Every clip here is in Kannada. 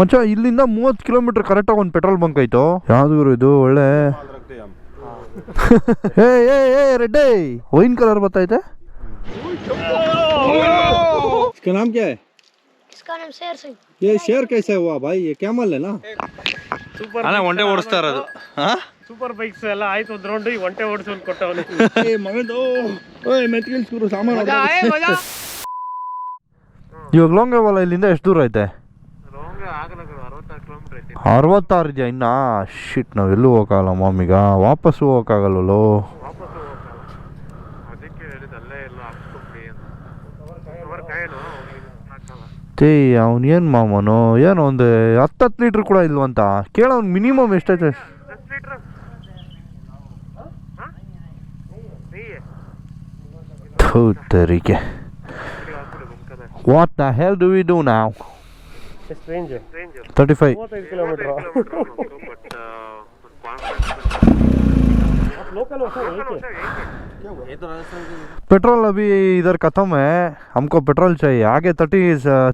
ಮಚ್ಚ ಇಲ್ಲಿಂದ ಮೂವತ್ತು ಕಿಲೋಮೀಟರ್ ಕರೆಕ್ಟಾಗಿ ಒಂದು ಪೆಟ್ರೋಲ್ ಬಂಕ್ ಐತು ಯಾವ್ದು ಗುರು ಇದು ಒಳ್ಳೆ ಏ ಏ ಏ ರೆಡ್ಡೆ ವೈನ್ ಕಲರ್ ಬರ್ತೈತೆ इसका नाम क्या है इसका नाम शेर सिंह ये शेर कैसे हुआ भाई ये कैमल है ना ಅಲ್ಲ ಒಂಟೆ ಓಡಿಸ್ತಾ ಇರೋದು ಸೂಪರ್ ಬೈಕ್ಸ್ ಎಲ್ಲ ಆಯ್ತು ಒಂದ್ ರೌಂಡ್ ಈಗ ಒಂಟೆ ಓಡಿಸ್ಕೊಂಡು ಕೊಟ್ಟವನು ये मगन दो ओए मैं तिल स्क्रू सामान ಇವಾಗ ಲೋಂಗೇವಾಲ ಇಲ್ಲಿಂದ ಎಷ್ಟು ದೂರ ಐತೆ ರೋಂಗ ಆಗಲ್ಲ ಅರವತ್ತಾರು ಇದೆಯಾ ಇನ್ನ ಶಿಟ್ ನಾವೆಲ್ಲೂ ಹೋಗಲ್ಲ ಮಾಮೀಗ. ವಾಪಸ್ಸು ಹೋಗಕ್ಕಾಗಲ್ಲೋ. ವಾಪಸ್ ಎಲ್ಲ ಹಾಕಲ್ಲ ತೇ ಅವ್ನು ಏನು ಮಾಮನು? ಏನು ಒಂದು ಹತ್ತತ್ತು ಲೀಟ್ರ್ ಕೂಡ ಇಲ್ವಂತ ಕೇಳ ಅವ್ನು ಮಿನಿಮಮ್ ಎಷ್ಟೈತೆ? ತರಿಗೆ. What the hell do we do ನಾವು ರೇಂಜ್ ರೇಂಜ್ ತರ್ಟಿ ಫೈವ್ ಮೂವತ್ತೈದು ಕಿಲೋಮೀಟರ್ ಬಟ್ लोकल होता है पेट्रोल अभी इधर खत्म है हमको पेट्रोल चाहिए आगे थर्टी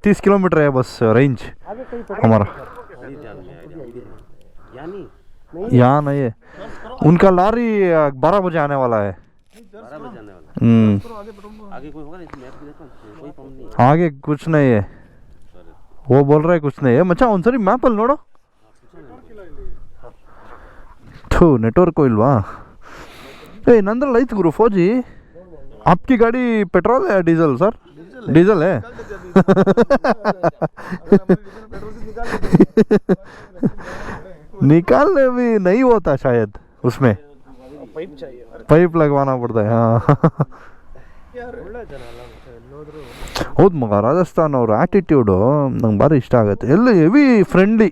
तीस किलोमीटर है बस रेंज आगे कहीं हमारा यहाँ नहीं है उनका लॉरी बारह बजे आने वाला है हम्म आगे कुछ नहीं है वो बोल रहा है कुछ नहीं है मचा ಒಂದ್ಸರಿ ಮ್ಯಾಪಲ್ಲಿ ನೋಡು ಥೂ ನೆಟ್ವರ್ಕು ಇಲ್ವಾ ಏ ನಂದ್ರಲ್ಲಿ ಐತೆ ಗುರು ಫೋಜಿ आपकी गाड़ी पेट्रोल है या डीजल सर डीजल है निकालने भी नहीं होता शायद उसमें ಪೈಪ್ चाहिए ಪೈಪ್ लगवाना पड़ता है हाँ ಹೌದು ಮಗ ರಾಜಸ್ಥಾನ್ ಅವ್ರ ಆಟಿಟ್ಯೂಡು ನಂಗೆ ಭಾರಿ ಇಷ್ಟ ಆಗುತ್ತೆ ಎಲ್ಲ ಹೆವಿ ಫ್ರೆಂಡ್ಲಿ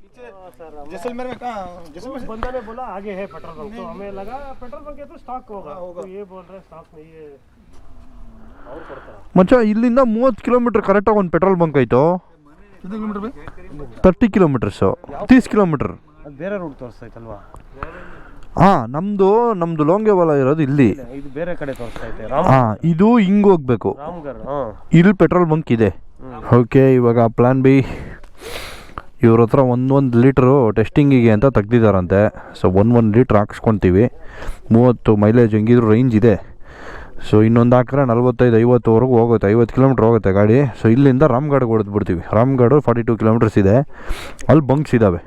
जैसलमेर में कहाँ जैसलमेर उस बंदा ने बोला आगे है पेट्रोल पंप तो हमें लगा पेट्रोल पंप के तो स्टॉक होगा तो ये बोल रहे स्टॉक नहीं है और पड़ता है ಮಚ್ಚ ಇಲ್ಲಿಂದ ಮೂವತ್ತು ಕಿಲೋಮೀಟರ್ ಕರೆಕ್ಟಾಗಿ ಒಂದು ಪೆಟ್ರೋಲ್ ಬಂಕ್ ಐತು कितने किलोमीटर पे ತರ್ಟಿ ಕಿಲೋಮೀಟರ್ಸು ತೀಸ್ ಕಿಲೋಮೀಟರ್ ಅದು ಬೇರೆ ರೂಟ್ ತೋರಿಸ್ತೈತಲ್ವಾ ಹಾಂ ನಮ್ಮದು ನಮ್ಮದು ಲೋಂಗೆವಾಲ ಇರೋದು ಇಲ್ಲಿ. ಇದು ಬೇರೆ ಕಡೆ ತೋರಿಸ್ತೈತೆ ರಾಮ್ ಹಾಂ ಇದು ಹಿಂಗೆ ಹೋಗ್ಬೇಕು. ರಾಮ್ಗರ್ ಹಾಂ. ಇಲ್ಲಿ ಪೆಟ್ರೋಲ್ ಬಂಕ್ ಇದೆ. ಓಕೆ ಇವಾಗ ಪ್ಲಾನ್ ಬಿ. ಇವ್ರ ಹತ್ರ ಒಂದೊಂದು ಲೀಟ್ರು ಟೆಸ್ಟಿಂಗಿಗೆ ಅಂತ ತೆಗ್ದಿದಾರಂತೆ. ಸೊ ಒಂದು ಒಂದು ಲೀಟ್ರ್ ಹಾಕ್ಸ್ಕೊತೀವಿ. ಮೂವತ್ತು ಮೈಲೇಜ್ ಹೆಂಗಿದ್ರು ರೇಂಜ್ ಇದೆ. ಸೊ ಇನ್ನೊಂದು ಹಾಕಿದ್ರೆ ನಲ್ವತ್ತೈದು ಐವತ್ತುವರೆಗೂ ಹೋಗುತ್ತೆ ಐವತ್ತು ಕಿಲೋಮೀಟ್ರ್ ಹೋಗುತ್ತೆ ಗಾಡಿ. ಸೊ ಇಲ್ಲಿಂದ ರಾಮ್ಗಢಗೆ ಹೊಡೆದ್ಬಿಡ್ತೀವಿ ರಾಮ್ಗಢ ಫಾರ್ಟಿ ಟು ಕಿಲೋಮೀಟರ್ಸ್ ಇದೆ. ಅಲ್ಲಿ ಬಂಕ್ಸ್ ಇದ್ದಾವೆ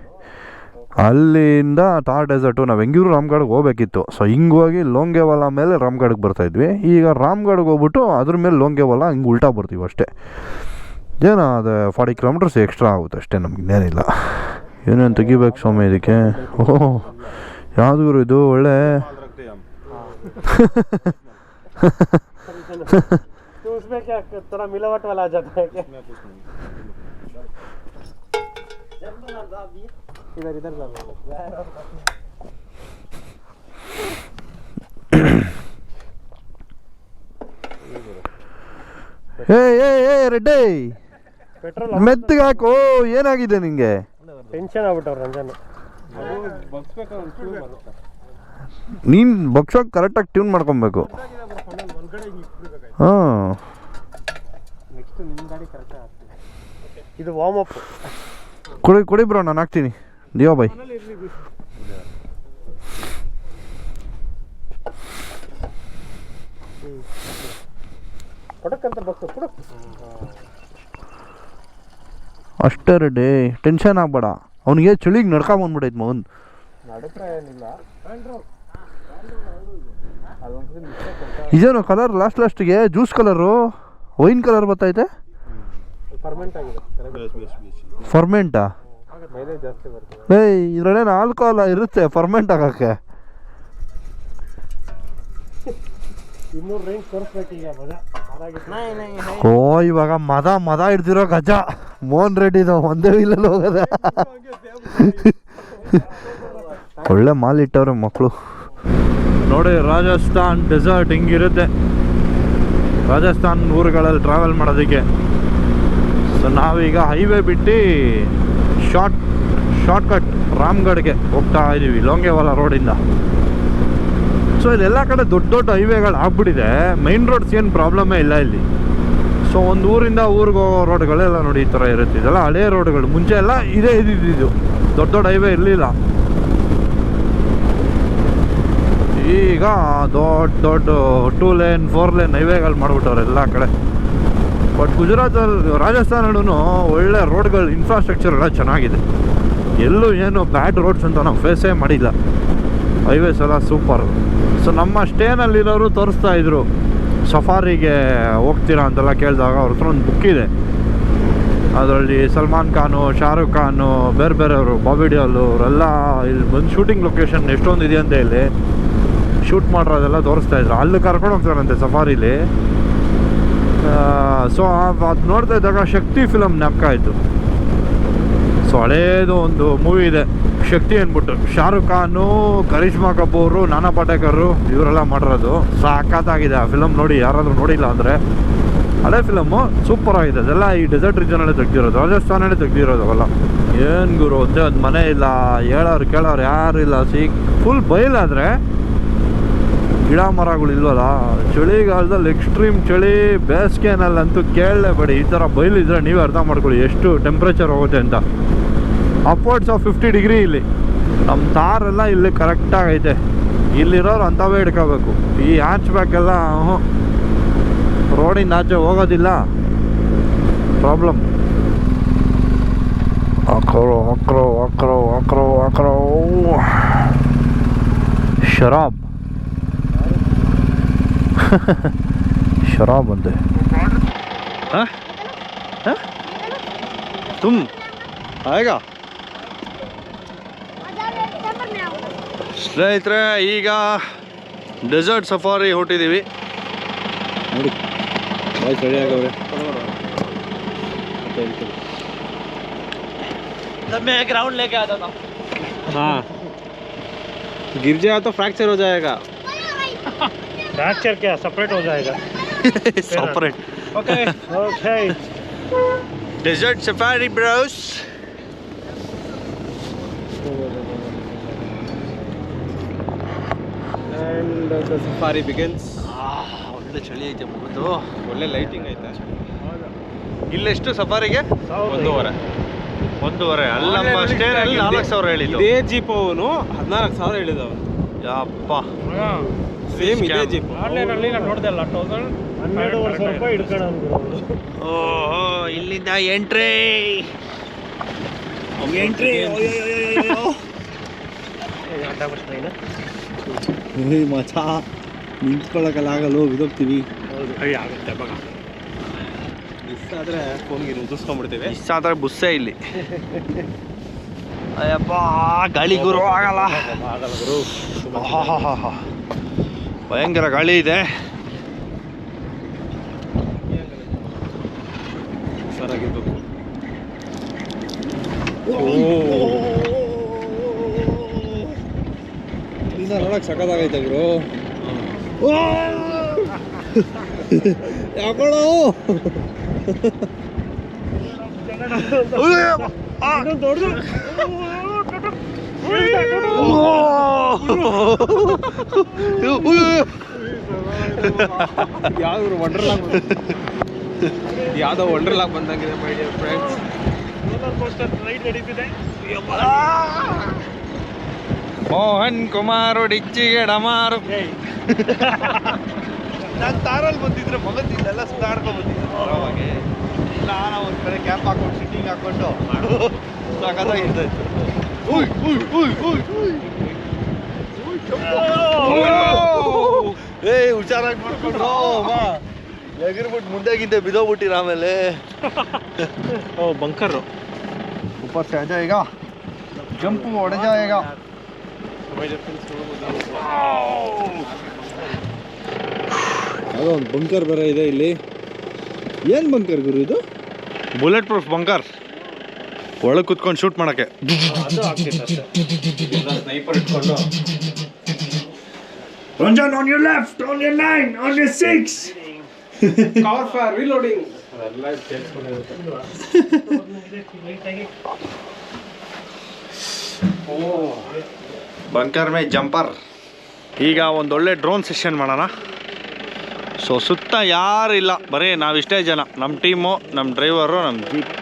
ಅಲ್ಲಿಂದ ಥಾರ್ ಡೆಸರ್ಟು ನಾವು ಹೆಂಗಿದ್ರು ರಾಮ್ಗಢಗೆ ಹೋಗ್ಬೇಕಿತ್ತು. ಸೊ ಹಿಂಗೆ ಹೋಗಿ ಲೋಂಗೆವಾಲ ಮೇಲೆ ಬರ್ತಾ ಬರ್ತಾಯಿದ್ವಿ ಈಗ ರಾಮ್ಗಢಗೆ ಹೋಗ್ಬಿಟ್ಟು ಅದ್ರ ಮೇಲೆ ಲೋಂಗೇವಾಲ ಹಿಂಗೆ ಉಲ್ಟಾ ಬರ್ತೀವಿ ಅಷ್ಟೇ. ಏನೋ, ಅದು ಫಾರ್ಟಿ ಕಿಲೋಮೀಟರ್ಸ್ ಎಕ್ಸ್ಟ್ರಾ ಆಗುತ್ತೆ ಅಷ್ಟೇ, ನಮ್ಗೆ ಇನ್ನೇನಿಲ್ಲ. ಏನೇನು ತೆಗಿಬೇಕು ಸ್ವಾಮಿ ಇದಕ್ಕೆ? ಓಹ್ ಯಾವ್ದು ಇದು ಒಳ್ಳೆ? ಇದಾರೆ ಇದಾರಲ್ಲ ಏಯ್ ಏ ಏ ರೆಡ್ಡಿ. ಪೆಟ್ರೋಲ್ ಮೆತ್ತಗೆ ಹಾಕು ಏನಾಗಿದೆ ನಿಂಗೆ? ಟೆನ್ಷನ್ ಆಗ್ಬಿಟ್ಟವ್ರ ರಂಜನ್. ನೀನು ಕರೆಕ್ಟ್ ಕರೆಕ್ಟಾಗಿ ಟ್ಯೂನ್ ಮಾಡ್ಕೊಬೇಕು. ಹಾಂ. ಇದು ವಾರ್ಮ್ ಅಪ್ ಕುಡಿ ಕೊಡಿ ಬ್ರೋ ನಾನು ಹಾಕ್ತೀನಿ. ದಿಯೋ ಬಾಯ್. ಕೊಡಕ್ಕಂತ ಬಸ್ ಕೊಡಕ್ ಅಷ್ಟೇ ರೆಡ್ಡಿ ಟೆನ್ಷನ್ ಆಗಬೇಡ. ಅವನಿಗೆ ಚಳಿಗೆ ನಡ್ಕ ಮಗನ್. ಮೌನ್ ಏನಿಲ್ಲ. ಇದೇನು ಕಲರ್ ಲಾಸ್ಟ್ ಲಾಸ್ಟಿಗೆ ಜ್ಯೂಸ್ ಕಲರು ವೈನ್ ಕಲರ್ ಬರ್ತೈತೆ? ಫರ್ಮೆಂಟಾ ಏಯ್ ಇದ್ರಲ್ಲೇನು ಆಲ್ಕೋಹಾಲ್ ಇರುತ್ತೆ ಫರ್ಮೆಂಟ್ ಆಗೋಕ್ಕೆ. ಓ ಇವಾಗ ಮದ ಮದ ಹಿಡ್ದಿರೋ ಗಜ. ಮೋಹನ್ ರೆಡ್ಡಿದು ಒಂದೇ ಇಲ್ಲ ಹೋಗದ. ಒಳ್ಳೆ ಮಾಲ್ ಇಟ್ಟವ್ರೆ ಮಕ್ಕಳು ನೋಡಿ ರಾಜಸ್ಥಾನ್ ಡೆಸರ್ಟ್ ಹಿಂಗಿರುತ್ತೆ. ರಾಜಸ್ಥಾನ್ ಊರುಗಳಲ್ಲಿ ಟ್ರಾವೆಲ್ ಮಾಡೋದಕ್ಕೆ. ಸೊ ನಾವೀಗ ಹೈವೇ ಬಿಟ್ಟು ಶಾರ್ಟ್ ಶಾರ್ಟ್ಕಟ್ ರಾಮ್ಗಢ್ಗೆ ಹೋಗ್ತಾ ಇದ್ದೀವಿ ಲೋಂಗೇವಾಲ ರೋಡಿಂದ ಸೊ ಇದೆಲ್ಲ ಕಡೆ ದೊಡ್ಡ ದೊಡ್ಡ ಹೈವೇಗಳು ಆಗ್ಬಿಟ್ಟಿದೆ. ಮೈನ್ ರೋಡ್ಸ್ ಏನು ಪ್ರಾಬ್ಲಮೇ ಇಲ್ಲ ಇಲ್ಲಿ. ಸೊ ಒಂದು ಊರಿಂದ ಊರಿಗೆ ಹೋಗೋ ರೋಡ್ಗಳೆಲ್ಲ ನೋಡಿ ಈ ಥರ ಇರುತ್ತೆ. ಇದೆಲ್ಲ ಹಳೆ ರೋಡ್ಗಳು ಮುಂಚೆ ಎಲ್ಲ ಇದೇ ಇದ್ದಿದ್ದು. ದೊಡ್ಡ ದೊಡ್ಡ ಹೈವೇ ಇರಲಿಲ್ಲ. ಈಗ ದೊಡ್ಡ ದೊಡ್ಡ ಟೂ ಲೇನ್ ಫೋರ್ ಲೇನ್ ಹೈವೇಗಳು ಮಾಡಿಬಿಟ್ಟವ್ರೆ ಎಲ್ಲ ಕಡೆ. ಬಟ್ ಗುಜರಾತಲ್ಲಿ ರಾಜಸ್ಥಾನಲ್ಲೂ ಒಳ್ಳೆ ರೋಡ್ಗಳು ಇನ್ಫ್ರಾಸ್ಟ್ರಕ್ಚರ್ ಎಲ್ಲ ಚೆನ್ನಾಗಿದೆ. ಎಲ್ಲೂ ಏನು ಬ್ಯಾಡ್ ರೋಡ್ಸ್ ಅಂತ ನಾವು ಫೇಸೇ ಮಾಡಿಲ್ಲ. ಹೈವೇಸ್ ಎಲ್ಲ ಸೂಪರ್ ಸೊ ನಮ್ಮ ಸ್ಟೇನಲ್ಲಿರೋರು ತೋರಿಸ್ತಾ ಇದ್ರು, ಸಫಾರಿಗೆ ಹೋಗ್ತೀರಾ? ಅಂತೆಲ್ಲ ಕೇಳಿದಾಗ ಅವ್ರ ಹತ್ರ ಒಂದು ಬುಕ್ ಇದೆ. ಅದರಲ್ಲಿ ಸಲ್ಮಾನ್ ಖಾನು ಶಾರುಖ್ ಖಾನು ಬೇರೆ ಬೇರೆಯವರು ಬಾಬಿ ಅವರೆಲ್ಲ ಇಲ್ಲಿ ಬಂದು ಶೂಟಿಂಗ್ ಲೊಕೇಶನ್ ಎಷ್ಟೊಂದು ಇದೆಯಂತೆ ಇಲ್ಲಿ ಶೂಟ್ ಮಾಡಿರೋದೆಲ್ಲ ತೋರಿಸ್ತಾ ಇದ್ರು. ಅಲ್ಲಿ ಕರ್ಕೊಂಡು ಹೋಗ್ತಾರಂತೆ ಸಫಾರಿಲಿ. ಸೊ ಅದು ನೋಡ್ತಾ ಇದ್ದಾಗ ಶಕ್ತಿ ಫಿಲಮ್ ನೆಪಕಾಯಿತು ಸೊ, ಹಳೇದು ಒಂದು ಮೂವಿ ಇದೆ. ಶಕ್ತಿ ಅಂದ್ಬಿಟ್ಟು. ಶಾರುಖ್ ಖಾನು, ಕರಿಷ್ಮಾ ಕಪೂರು, ನಾನಾ ಪಾಟೇಕರು, ಇವರೆಲ್ಲ ಮಾಡಿರೋದು. ಸಾಕತ್ತಾಗಿದೆ ಆ ಫಿಲಮ್ ನೋಡಿ, ಯಾರಾದರೂ ನೋಡಿಲ್ಲ ಅಂದರೆ ಹಳೆ ಫಿಲಮ್ಮು ಸೂಪರ್ ಆಗಿದೆ. ಅದೆಲ್ಲ ಈ ಡೆಸರ್ಟ್ ರೀಜನಲ್ಲಿ ತೆಗ್ದಿರೋದು. ರಾಜಸ್ಥಾನಲ್ಲಿ ತೆಗ್ದಿರೋದು ಅವೆಲ್ಲ. ಏನು ಗುರು, ಒಂದೇ ಒಂದು ಮನೆ ಇಲ್ಲ. ಹೇಳೋರು ಕೇಳೋರು ಯಾರು ಇಲ್ಲ. ಸಿ ಫುಲ್ ಬಯಲಾದರೆ ಗಿಡ ಮರಗಳು ಇಲ್ವಲ್ಲ? ಚಳಿಗಾಲದಲ್ಲಿ ಎಕ್ಸ್ಟ್ರೀಮ್ ಚಳಿ ಬೇಸಿಗೆನಲ್ಲಂತೂ ಕೇಳಲೇಬೇಡಿ. ಈ ಥರ ಬಯಲಿದ್ರೆ ನೀವೇ ಅರ್ಥ ಮಾಡ್ಕೊಳ್ಳಿ ಎಷ್ಟು ಟೆಂಪ್ರೇಚರ್ ಹೋಗುತ್ತೆ ಅಂತ. ಅಪ್ವರ್ಡ್ಸ್ ಆಫ್ ಫಿಫ್ಟಿ ಡಿಗ್ರಿ ಇಲ್ಲಿ. ನಮ್ಮ ತಾರೆಲ್ಲ ಇಲ್ಲಿ ಕರೆಕ್ಟಾಗಿ ಐತೆ ಇಲ್ಲಿರೋರು ಅಂಥವೇ ಹಿಡ್ಕೋಬೇಕು. ಈ ಹ್ಯಾಚ್ ಬ್ಯಾಕ್ ಎಲ್ಲ ರೋಡಿಂದ ಆಚೆ ಹೋಗೋದಿಲ್ಲ. ಪ್ರಾಬ್ಲಮ್ ಆಕ್ರೋ ಆಕ್ರೋ ಆಕ್ರೋ ಆಕ್ರೋ ಆಕ್ರೋ ಶರಾಬ್ शराब बंदे हाँ? हाँ? तुम ಆಗ नंबर में आओ ಸ್ನೇಹಿತರೆ ಈಗ ಡೆಸರ್ಟ್ ಸಫಾರಿ ಹೊಟ್ಟಿದ್ದೀವಿ ನೋಡಿ ಬಾಯ್ ಸರಿ ಆಗವ್ರೆ हाँ गिर जाएगा तो फ्रैक्चर हो जाएगा फ्रैक्चर क्या सेपरेट हो जाएगा separate okay okay desert safari browse and the safari begins ಒಳ್ಳೆ ಚಳಿ ಐತೆ ಮುಗಿದು ಒಳ್ಳೆ ಲೈಟಿಂಗ್ ಐತೆ ಇಲ್ಲೆಷ್ಟು ಸಫಾರಿಗೆ ಒಂದೂವರೆ ಒಂದೂವರೆ ಅಲ್ಲಿ ನಮ್ಮ ಸ್ಟೇನಲ್ಲಿ ನಾಲ್ಕು ಸಾವಿರ ಹೇಳಿದ್ದು ಇದೇ ಜೀಪ್ ಅವನು ಹದಿನಾಲ್ಕು ಸಾವಿರ ಹೇಳಿದ ಅವನು ಯಪ್ಪ. ಸೇಮ್ ಇದೆ. ಜೀಪ್ ಆನ್ಲೈನಲ್ಲಿ ನಾನು ನೋಡಿದೆ ಅಲ್ಲ ತೌಸಂಡ್ ಹನ್ನೆರಡುವರೆ ಸಾವಿರ ರೂಪಾಯಿ ಹಿಡ್ಕೊಂಡು ಓ ಓಹೋ ಇಲ್ಲಿಂದ ಎಂಟ್ರಿ ಎಂಟ್ರಿ ಮಚ. ನಿಂತ್ಕೊಳ್ಳೋಕಲ್ಲ ಆಗಲ್ಲ ಕೈ ಆಗುತ್ತೆ ಮಗ ಮಿಸ್ ಆದ್ರೆ ಫೋನ್ಗೆ ಉದಿಸ್ಕೊಂಡ್ಬಿಡ್ತೀವಿ ಇಷ್ಟ ಆದ್ರೆ ಬುಸ್ಸೇ ಇಲ್ಲಿ. ಅಯ್ಯಪ್ಪ ಗಾಳಿ ಗುರು ಆಗಲ್ಲ. ಆಗಲ್ಲ ಗುರು. ಆಹಾಹಾಹಾ. ಭಯಂಕರ ಗಾಳಿ ಇದೆ. ನೋಡಕ್ ಸಖತ್ತಾಗೈತೆ ಗುರು. ಯಾಕೋ ಇನ್ನೊಂದು ದೊಡ್ಡದು ಯಾವ್ದು ವಂಡರ್ಲಾಗ್ ಯಾವ್ದೋ ವಂಡರ್ಲಾಗ್ ಬಂದಂಗಿದೆ ಮೈ ಡಿಯರ್ ಫ್ರೆಂಡ್ಸ್ ರೈಡ್ ನಡೀತಿದೆ ಮೋಹನ್ ಕುಮಾರ್ ಡಿಚ್ಚಿಗೆ ಡಮಾರು. ನಾನು ತಾರಲ್ಲಿ ಬಂದಿದ್ರೆ ಮಗದಿಲ್ಲ ಇಲ್ಲೆಲ್ಲ ಬಂದಿದ್ರು ಬಂದಿದ್ದೆ ಆರಾಮಾಗಿ. ಇಲ್ಲ ನಾವು ಒಂದು ಕಡೆ ಕ್ಯಾಂಪ್ ಹಾಕೊಂಡು ಸಿಟ್ಟಿಂಗ್ ಹಾಕೊಂಡು ಸಖತ್ತಾಗಿ ಇರ್ತೈತೆ ಉಯ್ ಉಯ್ ಉಯ್ ಉಯ್ ಉಯ್ ಏ ಹುಷಾರಾಗಿ ಮಾಡ್ಕೊಂಡು ಮಾ ಎಗಿರ್ಬಿಟ್ಟು ಮುಂದೆಗಿಂದೆ ಬಿದೋಗ್ಬಿಟ್ಟಿರ ಆಮೇಲೆ ಓ ಬಂಕರ್ ऊपर से आ जाएगा जंप उड़ जाएगा ಯಾವುದೋ ಒಂದು ಬಂಕರ್ ಬೇರೆ ಇದೆ ಇಲ್ಲಿ ಏನು ಬಂಕರ್ ಗುರು ಇದು ಬುಲೆಟ್ ಪ್ರೂಫ್ ಬಂಕರ್ ಒಳಗೆ ಕುತ್ಕೊಂಡು ಶೂಟ್ ಮಾಡಕ್ಕೆ. ಅದು ಸ್ನೈಪರ್ ಇಟ್ಕೊಂಡು Ranjan on your left on your nine on your six cover for reloading bunker May jumper ಈಗ ಒಂದೊಳ್ಳೆ ಡ್ರೋನ್ ಸೆಷನ್ ಮಾಡೋಣ. ಸೊ ಸುತ್ತ ಯಾರು ಇಲ್ಲ. ಬರೀ ನಾವಿಷ್ಟೇ ಜನ. ನಮ್ಮ ಟೀಮು ನಮ್ಮ ಡ್ರೈವರು ನಮ್ಮ ಜೀಪ್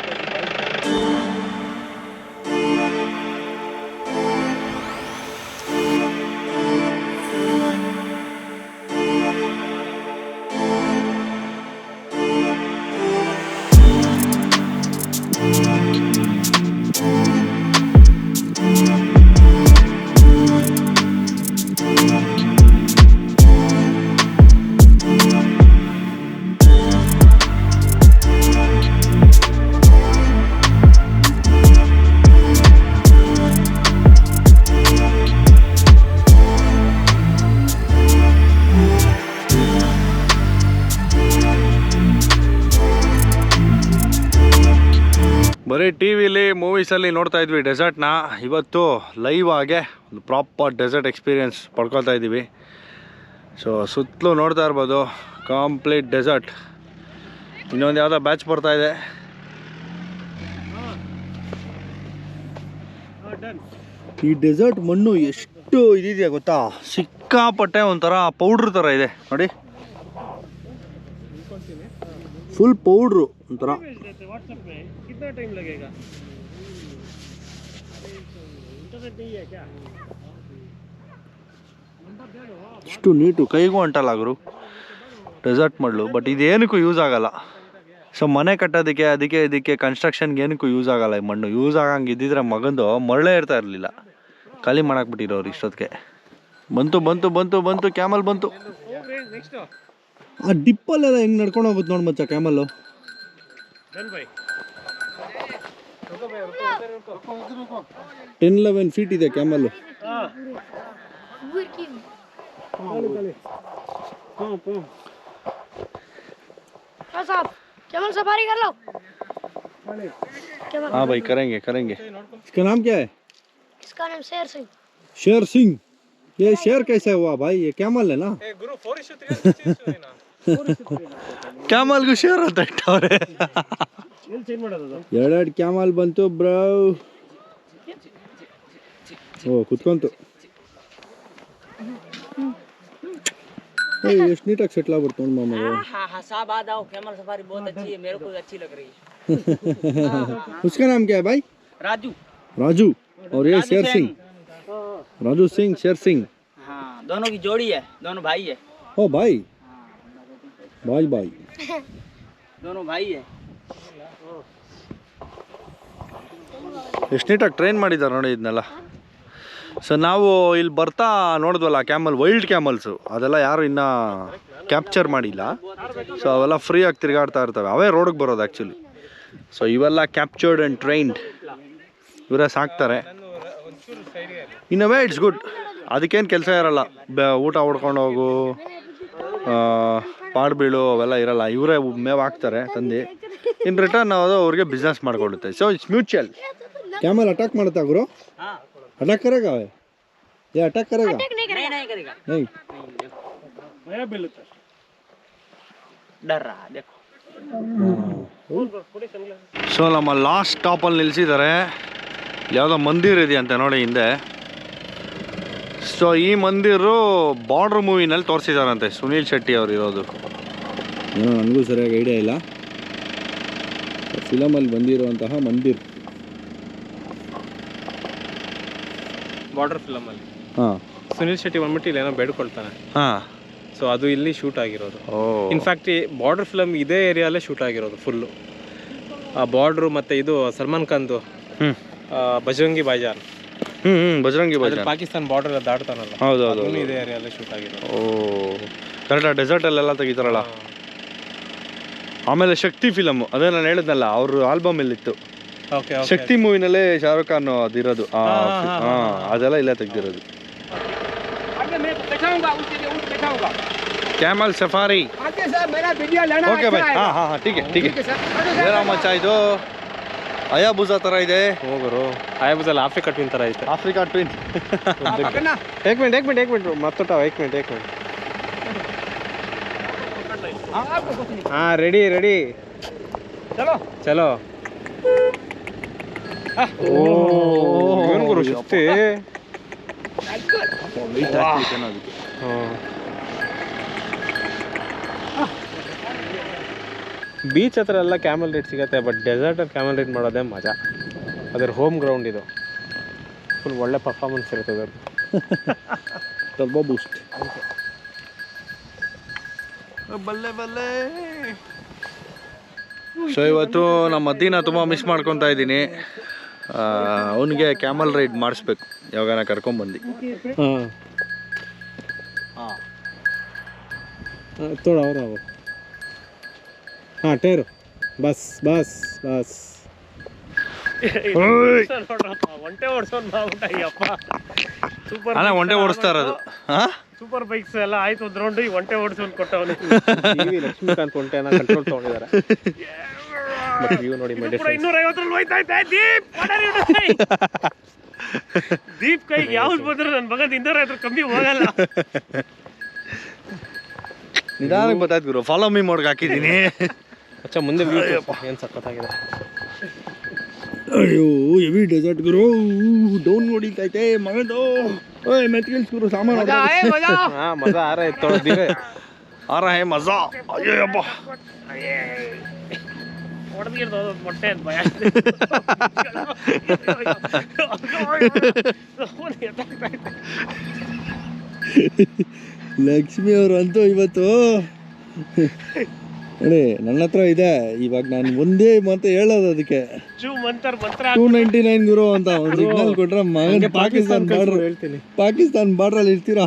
ವಿಲಿ ಮೂವೀಸಲ್ಲಿ ನೋಡ್ತಾ ಇದ್ವಿ ಡೆಸರ್ಟ್ನ ಇವತ್ತು ಲೈವ್ ಆಗೇ ಒಂದು ಪ್ರಾಪರ್ ಡೆಸರ್ಟ್ ಎಕ್ಸ್ಪೀರಿಯೆನ್ಸ್ ಪಡ್ಕೊಳ್ತಾ ಇದ್ದೀವಿ. ಸೊ ಸುತ್ತಲೂ ನೋಡ್ತಾ ಇರ್ಬೋದು ಕಂಪ್ಲೀಟ್ ಡೆಸರ್ಟ್ ಇನ್ನೊಂದು ಯಾವುದೋ ಬ್ಯಾಚ್ ಬರ್ತಾ ಇದೆ. ಈ ಡೆಸರ್ಟ್ ಮಣ್ಣು ಎಷ್ಟು ಇದಿದೆಯಾ ಗೊತ್ತಾ? ಸಿಕ್ಕಾಪಟ್ಟೆ ಒಂಥರ ಪೌಡ್ರ್ ಥರ ಇದೆ. ನೋಡಿ. ಫುಲ್ ಪೌಡ್ರು ಒಂಥರ. ಇಷ್ಟು ನೀಟು ಕೈಗೂ ಅಂಟಲ್ಲ ಗುರು. ರೆಸಾರ್ಟ್ ಮಾಡಲು ಬಟ್ ಇದೇನಕ್ಕೂ ಯೂಸ್ ಆಗಲ್ಲ. ಸೊ ಮನೆ ಕಟ್ಟೋದಕ್ಕೆ ಅದಕ್ಕೆ ಇದಕ್ಕೆ ಕನ್ಸ್ಟ್ರಕ್ಷನ್ಗೆ ಏನಕ್ಕೂ ಯೂಸ್ ಆಗಲ್ಲ ಈ ಮಣ್ಣು. ಯೂಸ್ ಆಗಂಗೆ ಇದ್ದಿದ್ರೆ ಮಗಂದು ಮರಳೆ ಇರ್ತಾ ಇರಲಿಲ್ಲ. ಖಾಲಿ ಮಾಡಾಕ್ಬಿಟ್ಟಿರೋರು ಇಷ್ಟೊತ್ತಿಗೆ. ಬಂತು ಬಂತು ಬಂತು ಬಂತು ಕ್ಯಾಮಲ್ ಬಂತು. ಆ ಡಿಪ್ಪಲ್ಲೆಲ್ಲ ಹೆಂಗೆ ನಡ್ಕೊಂಡು ಹೋಗುತ್ತೆ ನೋಡಿ ಮಚ್ಚ ಕ್ಯಾಮಲ್ಲು डन भाई ಟೆನ್ ಲೆವೆನ್ ಫೀಟ್ ಇದೆ ಕ್ಯಾಮಲ್ಲು हाँ We're king. हाँ हाँ हाँ साहब कैमल सफारी कर लो कैमल हाँ भाई करेंगे करेंगे इसका नाम क्या है इसका नाम शेर सिंह शेर सिंह ये शेर कैसे हुआ भाई ये कैमल है ना ಗುರು ಫೋರ್ ಇಶ್ಯೂ ತ್ರೀ ಕ್ಯಾಮಲ್ಗೂ ಶೇರ್ ಅಂತ ಇಟ್ಟವ್ರೆ ಎಲ್ಲಿ ಚೇಂಜ್ ಮಾಡೋದು ಎರಡೆರಡು ಕ್ಯಾಮಲ್ ಬಂತು ಬ್ರೋ ಓ ಕುತ್ಕೊಂತು ಎಷ್ಟು ನೀಟಾಗಿ ಸೆಟ್ಲ್ ಆಗ್ಬಿಡ್ತು ನೋಡಿ ಮಾಮ हाँ हाँ साहब आ जाओ कैमल सफारी बहुत अच्छी है मेरे को भी अच्छी लग रही है उसका नाम क्या है भाई राजू राजू और ये शेर सिंह राजू सिंह शेर सिंह हाँ दोनों की जोड़ी है दोनों भाई है ओ भाई भाई भाई दोनों भाई है ಎಷ್ಟು ನೀಟಾಗಿ ಟ್ರೈನ್ ಮಾಡಿದ್ದಾರೆ ನೋಡಿ ಇದನ್ನೆಲ್ಲ ಸೊ ನಾವು ಇಲ್ಲಿ ಬರ್ತಾ ನೋಡಿದ್ವಲ್ಲ ಕ್ಯಾಮಲ್ ವೈಲ್ಡ್ ಕ್ಯಾಮಲ್ಸು ಅದೆಲ್ಲ ಯಾರು ಇನ್ನೂ ಕ್ಯಾಪ್ಚರ್ ಮಾಡಿಲ್ಲ. ಸೊ ಅವೆಲ್ಲ ಫ್ರೀಯಾಗಿ ತಿರುಗಾಡ್ತಾ ಇರ್ತವೆ. ಅವೇ ರೋಡಿಗೆ ಬರೋದು ಆ್ಯಕ್ಚುಲಿ ಸೊ ಇವೆಲ್ಲ ಕ್ಯಾಪ್ಚರ್ಡ್ ಆ್ಯಂಡ್ ಟ್ರೈನ್ಡ್ ಇವರ ಸಾಕ್ತಾರೆ. ಇನ್ನವೇ ಇಟ್ಸ್ ಗುಡ್ ಅದಕ್ಕೇನು ಕೆಲಸ ಇರಲ್ಲ. ಬ ಊಟ ಹೊಡ್ಕೊಂಡು ಹೋಗು ಪಾಡ್ಬೀಳು ಅವೆಲ್ಲ ಇರಲ್ಲ. ಇವರೇ ಮೇವ್ ಹಾಕ್ತಾರೆ ತಂದು. ಇನ್ ರಿಟರ್ನ್ ಅದು ಅವ್ರಿಗೆ business ಮಾಡ್ಕೊಳ್ಳುತ್ತೆ so it's mutual camel attack ಮಾಡುತ್ತಾ ಗುರು? ಅಟ್ಯಾಕ್ ಕರೆಗ ಏ ಅಟ್ಯಾಕ್ ಕರೆಗ? ಸೊ ನಮ್ಮ ಲಾಸ್ಟ್ ಸ್ಟಾಪಲ್ಲಿ ನಿಲ್ಲಿಸಿದ್ದಾರೆ ಯಾವುದೋ ಮಂದಿರ್ ಇದೆಯಂತೆ ನೋಡಿ ಹಿಂದೆ. ಸೊ ಈ ಮಂದಿರು ಬಾರ್ಡ್ರ್ ಮೂವಿನಲ್ಲಿ ತೋರಿಸಿದಾರಂತೆ. ಸುನೀಲ್ ಶೆಟ್ಟಿ ಅವ್ರು ಇರೋದು. ನನಗೂ ಸರಿಯಾಗಿ ಐಡಿಯಾ ಇಲ್ಲ. ಫಿಲಮಲ್ಲಿ ಬಂದಿರುವಂತಹ ಮಂದಿರ್. ಬಾರ್ಡರ್ ಫಿಲಮಲ್ಲಿ ಹಾಂ. ಸುನೀಲ್ ಶೆಟ್ಟಿ ಬಂದ್ಬಿಟ್ಟು ಇಲ್ಲೇನೋ ಏನೋ ಬೇಡ್ಕೊಳ್ತಾನೆ. ಹಾಂ. ಸೊ ಅದು ಇಲ್ಲಿ ಶೂಟ್ ಆಗಿರೋದು. ಓ. ಇನ್ಫ್ಯಾಕ್ಟ್ ಈ ಬಾರ್ಡರ್ ಫಿಲಮ್ ಇದೇ ಏರಿಯಾಲೇ ಶೂಟ್ ಆಗಿರೋದು ಫುಲ್ಲು ಆ ಬಾರ್ಡ್ರು ಮತ್ತೆ ಇದು ಸಲ್ಮಾನ್ ಖಾನ್ದು ಬಜರಂಗಿ ಬಾಯ್ಜಾನ್ ಹ್ಞೂ ಹ್ಞೂ ಬಜರಂಗಿ ಅದ್ರ ಬಜಾರ್ ಪಾಕಿಸ್ತಾನ ಬಾರ್ಡರ್ ಎಲ್ಲ ದಾಟ್ತಾನಲ್ಲ ಹೌದು ಹೌದು ಅದನ್ನು ಇದೇ ಏರಿಯಾಲೇ ಶೂಟ್ ಆಗಿರೋದು ಓ ಕರೆಕ್ಟಾ ಡೆಸರ್ಟಲ್ಲೆಲ್ಲ ತೆಗಿತಾರಲ್ಲ ಆಮೇಲೆ ಶಕ್ತಿ ಫಿಲಮ್ ಅದೇ ನಾನು ಹೇಳಿದ್ನಲ್ಲ ಅವ್ರ ಆಲ್ಬಮ್ ಇಲ್ಲಿತ್ತು ಓಕೆ ಶಕ್ತಿ ಮೂವಿನಲ್ಲೇ ಶಾರುಖ್ ಖಾನ್ ಅದಿರೋದು ಆ, ಹಾ, ಫಿ- ಹಾ, ಹಾ, ಅದೆಲ್ಲ ಇಲ್ಲೇ ತೆಗ್ದಿರೋದು आगे मैं बैठाऊंगा उसके लिए ऊँट बैठाऊंगा ಕ್ಯಾಮಲ್ ಸಫಾರಿ आगे सर मेरा वीडियो लेना ಓಕೆ ಬಾಯ್ ಹಾಂ ಹಾಂ ಹಾಂ ಟೀಕೆ ಟೀಕೆ ಏನೋ ಮಚ್ಚ ಇದು ಅಯಾಬುಜಾ ತರ ಇದೆ. ಹೋಗರು ಆಯಬುಜಲ್ಲಿ ಆಫ್ರಿಕಾ ಟ್ವಿನ್ ತರ ಐತೆ. ಆಫ್ರಿಕಾ ಟ್ವಿನ್ ಏಕ್ ಮಿನಿಟ್ ಏಕ್ ಮಿನಿಟ್ ಏಕ್ ಮಿನಿಟ್ ಮತ್ತೊಟ್ಟ ಏಕ್ ಮಿನಿಟ್ ಏಕ್ ಮಿನಿಟ್ ಹಾ ರೆಡಿ ರೆಡಿ ಚಲೋ. ಚಲೋ. ಓ ಏನು ಗುರು ಶಕ್ತಿ ಹ್ಮ್. ಬೀಚ್ ಹತ್ರ ಎಲ್ಲ ಕ್ಯಾಮಲ್ ರೈಡ್ ಸಿಗುತ್ತೆ ಬಟ್ ಡೆಸರ್ಟಲ್ಲಿ ಕ್ಯಾಮಲ್ ರೈಡ್ ಮಾಡೋದೇ ಮಜಾ. ಅದರ ಹೋಮ್ ಗ್ರೌಂಡ್ ಇದು. ಫುಲ್ ಒಳ್ಳೆ ಪರ್ಫಾರ್ಮೆನ್ಸ್ ಇರುತ್ತೆ ಅದು ಸ್ವಲ್ಪ ಬೂಸ್ಟ್ ಬಲ್ಲೆ ಬಲ್ಲೆ. ಸೊ ಇವತ್ತು ನಮ್ಮ ಅದ್ದಿನ ತುಂಬ ಮಿಸ್ ಮಾಡ್ಕೊತಾ ಇದ್ದೀನಿ. ಅವನಿಗೆ ಕ್ಯಾಮಲ್ ರೈಡ್ ಮಾಡಿಸ್ಬೇಕು. ಯಾವಾಗಾನ ಕರ್ಕೊಂಬಂದು ಹಾಂ. ತೋಡ ಅವ್ರ ಅವು ಹಾಂ ಟೇರು. ಬಸ್ ಬಸ್ ಬಸ್. ಒಂಟೆ ಓಡಿಸೋನ್ ಮಾಡ್ಬಿಟ್ಟ ಅಯ್ಯಪ್ಪ ಸೂಪರ್ ಅಲ್ಲ ಒಂಟೆ ಓಡಿಸ್ತಾ ಇರೋದು. ಸೂಪರ್ ಬೈಕ್ಸ್ ಎಲ್ಲ ಆಯ್ತು ಒಂದು ರೌಂಡ್ ಈ ಒಂಟೆ ಓಡಿಸೋನ್ ಕೊಟ್ಟವನು. ಲಕ್ಷ್ಮೀಕಾಂತ್ ಕಂಟ್ರೋಲ್ ತೊಗೊಂಡಿದ್ದಾರೆ. ನೋಡಿ ಹೋಯ್ತಾ ದೀಪ್. ದೀಪ್. ಕೈಗೆ ಯಾವ್ದು ಬಂದ್ರು ನನ್ನ ಮಗದ ಇನ್ನೂರ ಐವತ್ತು ಕಮ್ಮಿ ಹೋಗಲ್ಲ. ನಿಧಾನಕ್ಕೆ ಗೊತ್ತಾಯ್ತು ಗುರು. ಫಾಲೋ ಮೀ ಮೋಡ್ಗೆ ಹಾಕಿದ್ದೀನಿ. ಅಚ್ಚ ಮುಂದೆ ಏನು ಸಖತ್ತಾಗಿದೆ? ಅಯ್ಯೋ ಎವಿ ಡೆಸರ್ಟ್ ಗುರು. ಡೌನ್ ನೋಡಿತೈತೆ ಮಗದು. ಓಯ್ ಮೆತ್ಗಿಲ್ಸ್ ಗುರು ಸಾಮಾನು ಹಾ ಮಜಾ ಆರ ತೊಳ್ದಿವೆ ಆರ ಹೇ ಮಜಾ ಅಯ್ಯಪ್ಪ ಮೊಟ್ಟೆ ಅಂತ ಭಯ ಲಕ್ಷ್ಮಿ ಅವರು ಅಂತೂ ಇವತ್ತು ನೋಡಿ ನನ್ನ ಹತ್ರ ಇದೆ. ಇವಾಗ ನಾನು ಒಂದೇ ಮತ್ತೆ ಹೇಳೋದು ಅದಕ್ಕೆ. ಚೂ ಮಂತರ್ ಮಂತ್ರ ಟೂ ನೈಂಟಿ ನೈನ್ ಗುರು ಅಂತ ಒಂದು ಸಿಗ್ನಲ್ ಕೊಟ್ರೆ ಮಗನ್ ಪಾಕಿಸ್ತಾನ್ ಬಾರ್ಡರ್ ಹೇಳ್ತೀನಿ. ಪಾಕಿಸ್ತಾನ್ ಬಾರ್ಡ್ರಲ್ಲಿ ಇರ್ತೀರಾ?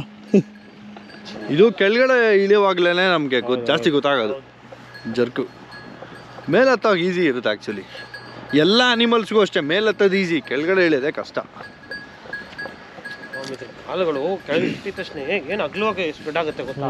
ಇದು ಕೆಳಗಡೆ ಇಳಿಯುವಾಗ್ಲೇ ನಮಗೆ ಗೊತ್ತು ಜಾಸ್ತಿ ಗೊತ್ತಾಗೋದು. ಜರ್ಕು. ಮೇಲೆ ಹತ್ತಾಗ ಈಸಿ ಇರುತ್ತೆ ಆ್ಯಕ್ಚುಲಿ ಎಲ್ಲ ಅನಿಮಲ್ಸ್ಗೂ ಅಷ್ಟೇ ಮೇಲೆ ಹತ್ತೋದು ಈಸಿ ಕೆಳಗಡೆ ಇಳಿಯೋದೇ ಕಷ್ಟ. ಕಾಲುಗಳು ಕೆಳಗೆ ಇಟ್ಟಿದ ತಕ್ಷಣ ಏನು ಅಗ್ಲುವಾಗ ಸ್ಪ್ರೆಡ್ ಆಗುತ್ತೆ ಗೊತ್ತಾ?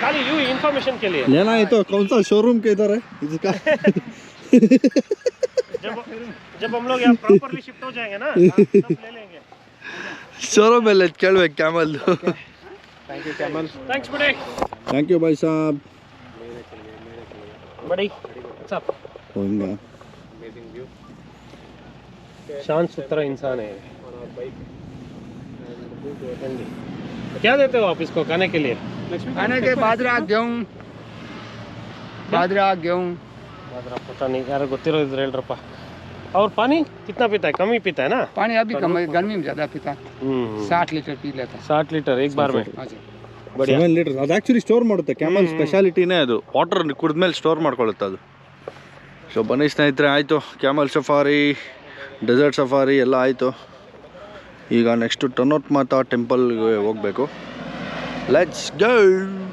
खाली यूं इन्फॉर्मेशन के लिए ಏನಾಯ್ತು ಕೌನ್ಸ ಶೋರೂಮ್ ಕೆ ಇದ್ದಾರೆ ಇದಕ್ಕ जब जब हम लोग यहाँ प्रॉपरली शिफ्ट हो जाएंगे ना तब ले लेंगे ಶೋರೂಮ್ ಎಲ್ಲ ಕೇಳ್ಬೇಕು ಕ್ಯಾಮಲ್ದು ಥ್ಯಾಂಕ್ ಯು ಕ್ಯಾಮಲ್ थैंक्स बड़े ಥ್ಯಾಂಕ್ ಯು ಬಾಯ್ ಸಾಬ್ बड़ी सब ಹಿಂಗ शांत सुथरा इंसान है ठंडी क्या देते हो आप इसको खाने के लिए खाने के बाजरा गेहूँ बाजरा गेहूँ बाजरा पता नहीं यार ಗೊತ್ತಿರೋ ಇದ್ರೆ ಹೇಳ್ರಪ್ಪ और पानी कितना पीता है कम ही पीता है ना पानी अभी कम है गर्मी में ज़्यादा पीता है हम्म साठ लीटर पी लेता है साठ लीटर एक बार में हाँ जी बढ़िया ಸೆವೆನ್ ಲೀಟರ್ ಅದು ಆ್ಯಕ್ಚುಲಿ ಸ್ಟೋರ್ ಮಾಡುತ್ತೆ ಕ್ಯಾಮಲ್ ಸ್ಪೆಷಾಲಿಟಿನೇ ಅದು ವಾಟರ್ ಕುಡಿದ್ಮೇಲೆ ಸ್ಟೋರ್ ಮಾಡ್ಕೊಳ್ಳುತ್ತೆ ಅದು ಸೊ ಬನ್ನಿ ಸ್ನೇಹಿತರೆ ಆಯಿತು ಕ್ಯಾಮಲ್ ಸಫಾರಿ ಡೆಸರ್ಟ್ ಸಫಾರಿ ಎಲ್ಲ ಆಯಿತು ಈಗ ನೆಕ್ಸ್ಟು ಟೊನೋಟ್ ಮಾತಾ ಟೆಂಪಲ್ಗೆ ಹೋಗಬೇಕು Let's go.